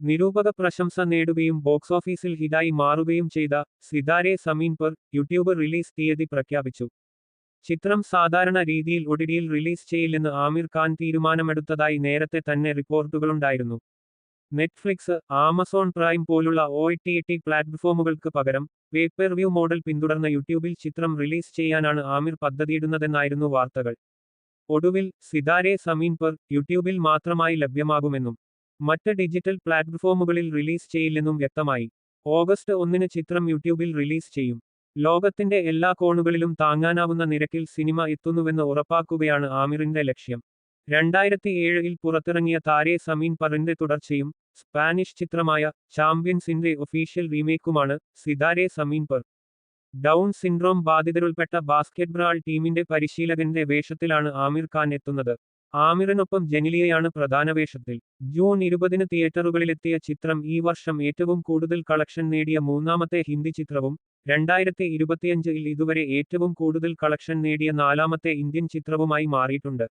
നിരൂപക പ്രശംസ നേടുകയും ബോക്സ് ഓഫീസിൽ ഹിറ്റായി മാറുകയും ചെയ്ത സിതാരെ സമീൻ പർ യൂട്യൂബ് റിലീസ് തീയതി പ്രഖ്യാപിച്ചു. ചിത്രം സാധാരണ രീതിയിൽ ഒടിടിയിൽ റിലീസ് ചെയ്യില്ലെന്ന് ആമിർ ഖാൻ തീരുമാനമെടുത്തതായി നേരത്തെ തന്നെ റിപ്പോർട്ടുകളുണ്ടായിരുന്നു. നെറ്റ്ഫ്ലിക്സ് ആമസോൺ പ്രൈം പോലുള്ള ഒ ടി ടി പ്ലാറ്റ്ഫോമുകൾക്ക് പകരം പേപ്പർ വ്യൂ മോഡൽ പിന്തുടർന്ന യൂട്യൂബിൽ ചിത്രം റിലീസ് ചെയ്യാനാണ് ആമിർ പദ്ധതിയിടുന്നതെന്നായിരുന്നു വാർത്തകൾ. ഒടുവിൽ സിതാരെ സമീൻ പർ യൂട്യൂബിൽ മാത്രമായി ലഭ്യമാകുമെന്നും മറ്റ് ഡിജിറ്റൽ പ്ലാറ്റ്ഫോമുകളിൽ റിലീസ് ചെയ്യില്ലെന്നും വ്യക്തമായി. ഓഗസ്റ്റ് ഒന്നിന് ചിത്രം യൂട്യൂബിൽ റിലീസ് ചെയ്യും. ലോകത്തിന്റെ എല്ലാ കോണുകളിലും താങ്ങാനാവുന്ന നിരക്കിൽ സിനിമ എത്തുന്നുവെന്ന് ഉറപ്പാക്കുകയാണ് ആമിറിന്റെ ലക്ഷ്യം. രണ്ടായിരത്തി ഏഴിൽ പുറത്തിറങ്ങിയ താരെ സമീൻ പറിന്റെ തുടർച്ചയും സ്പാനിഷ് ചിത്രമായ ചാമ്പ്യൻസിന്റെ ഒഫീഷ്യൽ റീമേക്കുമാണ് സിതാരെ സമീൻ പർ. ഡൗൺ സിൻഡ്രോം ബാധിതരുൾപ്പെട്ട ബാസ്കറ്റ്ബാൾ ടീമിന്റെ പരിശീലകന്റെ വേഷത്തിലാണ് ആമിർ ഖാൻ എത്തുന്നത്. ആമിറിനൊപ്പം ജനിലിയയാണ് പ്രധാന വേഷത്തിൽ. ജൂൺ ഇരുപതിന് തിയേറ്ററുകളിലെത്തിയ ചിത്രം ഈ വർഷം ഏറ്റവും കൂടുതൽ കളക്ഷൻ നേടിയ മൂന്നാമത്തെ ഹിന്ദി ചിത്രവും രണ്ടായിരത്തി ഇരുപത്തിയഞ്ചിൽ ഇതുവരെ ഏറ്റവും കൂടുതൽ കളക്ഷൻ നേടിയ നാലാമത്തെ ഇന്ത്യൻ ചിത്രവുമായി മാറിയിട്ടുണ്ട്.